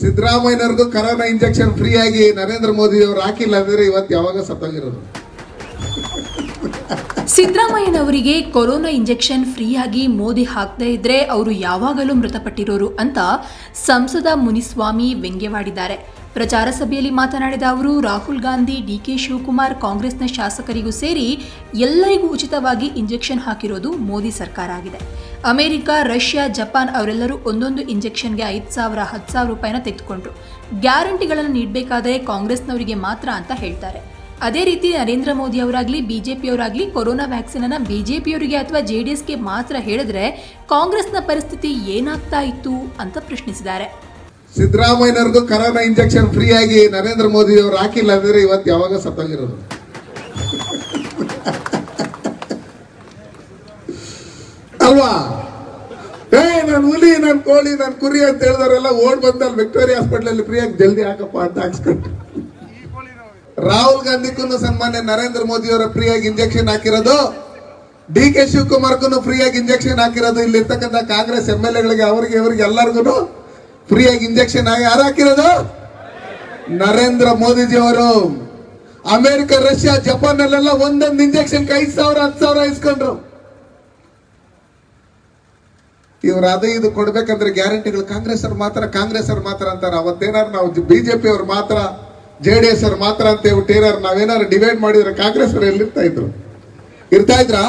ಸಿದ್ದರಾಮಯ್ಯನವ್ರಿಗೂ corona injection free ಆಗಿ ನರೇಂದ್ರ ಮೋದಿ ಅವರು ಹಾಕಿಲ್ಲ ಅಂದ್ರೆ ಇವತ್ತು ಯಾವಾಗ ಸತ್ತೋಗಿರೋದು? ಸಿದ್ದರಾಮಯ್ಯನವರಿಗೆ ಕೊರೋನಾ ಇಂಜೆಕ್ಷನ್ ಫ್ರೀಯಾಗಿ ಮೋದಿ ಹಾಕದೇ ಇದ್ರೆ ಅವರು ಯಾವಾಗಲೂ ಮೃತಪಟ್ಟಿರೋರು ಅಂತ ಸಂಸದ ಮುನಿಸ್ವಾಮಿ ವ್ಯಂಗ್ಯವಾಡಿದ್ದಾರೆ. ಪ್ರಚಾರ ಸಭೆಯಲ್ಲಿ ಮಾತನಾಡಿದ ಅವರು, ರಾಹುಲ್ ಗಾಂಧಿ ಡಿಕೆ ಶಿವಕುಮಾರ್ ಕಾಂಗ್ರೆಸ್ನ ಶಾಸಕರಿಗೂ ಸೇರಿ ಎಲ್ಲರಿಗೂ ಉಚಿತವಾಗಿ ಇಂಜೆಕ್ಷನ್ ಹಾಕಿರೋದು ಮೋದಿ ಸರ್ಕಾರ ಆಗಿದೆ. ಅಮೆರಿಕ, ರಷ್ಯಾ, ಜಪಾನ್ ಅವರೆಲ್ಲರೂ ಒಂದೊಂದು ಇಂಜೆಕ್ಷನ್ಗೆ ಐದು ಸಾವಿರ, ಹತ್ತು ಸಾವಿರ ರೂಪಾಯಿನ ತೆಗೆದುಕೊಂಡ್ರು. ಗ್ಯಾರಂಟಿಗಳನ್ನು ನೀಡಬೇಕಾದರೆ ಕಾಂಗ್ರೆಸ್ನವರಿಗೆ ಮಾತ್ರ ಅಂತ ಹೇಳ್ತಾರೆ. ಅದೇ ರೀತಿ ನರೇಂದ್ರ ಮೋದಿ ಅವರಾಗ್ಲಿ ಬಿಜೆಪಿಯವರಾಗಲಿ ಕೊರೋನಾ ವ್ಯಾಕ್ಸಿನ್ ಅನ್ನ ಬಿಜೆಪಿಯವರಿಗೆ ಅಥವಾ ಜೆ ಡಿ ಎಸ್ಗೆ ಮಾತ್ರ ಹೇಳಿದ್ರೆ ಕಾಂಗ್ರೆಸ್ನ ಪರಿಸ್ಥಿತಿ ಏನಾಗ್ತಾ ಇತ್ತು ಅಂತ ಪ್ರಶ್ನಿಸಿದ್ದಾರೆ. ಸಿದ್ದರಾಮಯ್ಯನವ್ರಿಗೂ ಕರೋನಾ ಇಂಜೆಕ್ಷನ್ ಫ್ರೀ ಆಗಿ ನರೇಂದ್ರ ಮೋದಿ ಅವರು ಹಾಕಿಲ್ಲ ಅಂದ್ರೆ ಇವತ್ತು ಯಾವಾಗ ಸತ್ತೋಗಿರೋದು? ಅಲ್ವಾ? ಏ ನಾನು ಹುಲಿ, ನಾನು ಕೋಳಿ, ನಾನು ಕುರಿ ಅಂತ ಹೇಳಿದವರೆಲ್ಲ ಓಡ್ ಬಂದಲ್ಲಿ ವಿಕ್ಟೋರಿಯಾ ಹಾಸ್ಪಿಟಲ್ ಅಲ್ಲಿ ಫ್ರೀಯಾಗಿ ಜಲ್ದಿ ಹಾಕಪ್ಪ ಅಂತ ಹಾಕ್ಸ್ಕೊಂಡು ರಾಹುಲ್ ಗಾಂಧಿಗೂ ಸನ್ಮಾನ್ಯ ನರೇಂದ್ರ ಮೋದಿ ಅವರ ಫ್ರೀಯಾಗಿ ಇಂಜೆಕ್ಷನ್ ಹಾಕಿರೋದು. ಡಿ ಕೆ ಶಿವಕುಮಾರ್ಗೂ ಫ್ರೀಯಾಗಿ ಇಂಜೆಕ್ಷನ್ ಹಾಕಿರೋದು. ಇಲ್ಲಿರ್ತಕ್ಕಂಥ ಕಾಂಗ್ರೆಸ್ ಎಂ ಎಲ್ ಎಗಳಿಗೆ, ಅವರಿಗೆ, ಇವರಿಗೆ ಎಲ್ಲರಿಗೂ ಫ್ರೀಯಾಗಿ ಇಂಜೆಕ್ಷನ್ ಆಗಿ ಯಾರು ಹಾಕಿರೋದು? ನರೇಂದ್ರ ಮೋದಿಜಿ ಅವರು ಅಮೆರಿಕ, ರಷ್ಯಾ ಜಪಾನ್ ಅಲ್ಲೆಲ್ಲ ಒಂದೊಂದು ಇಂಜೆಕ್ಷನ್ ಐದು ಸಾವಿರ, ಹತ್ತು ಸಾವಿರ ಇಸ್ಕೊಂಡ್ರು. ಇವ್ರು ಅದು ಇದು ಕೊಡ್ಬೇಕಂದ್ರೆ ಗ್ಯಾರಂಟಿಗಳು ಕಾಂಗ್ರೆಸ್ ಅವ್ರು ಮಾತ್ರ ಕಾಂಗ್ರೆಸ್ ಅವ್ರು ಮಾತ್ರ ಅಂತಾರೆ. ಅವತ್ತೇನಾರು ನಾವು ಬಿಜೆಪಿ ಅವ್ರು ಮಾತ್ರ ಜೆ ಡಿ ಎಸ್ ಅವ್ರು ಮಾತ್ರ ಅಂತ ಹೇಳ್ಬಿಟ್ಟು ಏನಾರು ನಾವೇನಾರು ಡಿವೈಡ್ ಮಾಡಿದ್ರೆ ಕಾಂಗ್ರೆಸ್ ಅವ್ರು ಎಲ್ಲಿರ್ತಾ ಇದ್ರು? ಇರ್ತಾ ಇದ್ರಾ?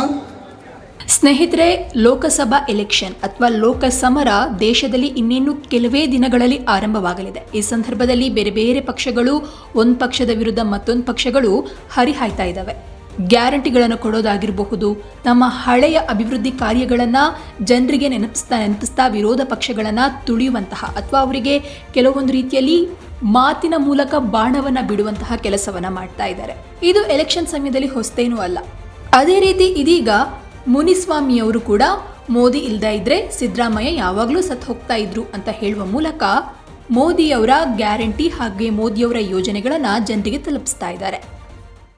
ಸ್ನೇಹಿತರೆ, ಲೋಕಸಭಾ ಎಲೆಕ್ಷನ್ ಅಥವಾ ಲೋಕ ಸಮರ ದೇಶದಲ್ಲಿ ಇನ್ನೇನು ಕೆಲವೇ ದಿನಗಳಲ್ಲಿ ಆರಂಭವಾಗಲಿದೆ. ಈ ಸಂದರ್ಭದಲ್ಲಿ ಬೇರೆ ಬೇರೆ ಪಕ್ಷಗಳು, ಒಂದು ಪಕ್ಷದ ವಿರುದ್ಧ ಮತ್ತೊಂದು ಪಕ್ಷಗಳು ಹರಿಹಾಯ್ತಾ ಇದ್ದಾವೆ. ಗ್ಯಾರಂಟಿಗಳನ್ನು ಕೊಡೋದಾಗಿರಬಹುದು, ನಮ್ಮ ಹಳೆಯ ಅಭಿವೃದ್ಧಿ ಕಾರ್ಯಗಳನ್ನು ಜನರಿಗೆ ನೆನಪಿಸ್ತಾ ನೆನಪಿಸ್ತಾ ವಿರೋಧ ಪಕ್ಷಗಳನ್ನು ತುಳಿಯುವಂತಹ ಅಥವಾ ಅವರಿಗೆ ಕೆಲವೊಂದು ರೀತಿಯಲ್ಲಿ ಮಾತಿನ ಮೂಲಕ ಬಾಣವನ್ನು ಬಿಡುವಂತಹ ಕೆಲಸವನ್ನು ಮಾಡ್ತಾ ಇದ್ದಾರೆ. ಇದು ಎಲೆಕ್ಷನ್ ಸಮಯದಲ್ಲಿ ಹೊಸತೇನೂ ಅಲ್ಲ. ಅದೇ ರೀತಿ ಇದೀಗ ಮುನಿಸ್ವಾಮಿಯವರು ಕೂಡ ಮೋದಿ ಇಲ್ಲದೇ ಇದ್ರೆ ಸಿದ್ದರಾಮಯ್ಯ ಯಾವಾಗಲೂ ಸತ್ತು ಹೋಗ್ತಾ ಇದ್ರು ಅಂತ ಹೇಳುವ ಮೂಲಕ ಮೋದಿಯವರ ಗ್ಯಾರಂಟಿ ಹಾಗೆ ಮೋದಿಯವರ ಯೋಜನೆಗಳನ್ನು ಜನರಿಗೆ ತಲುಪಿಸ್ತಾ ಇದ್ದಾರೆ.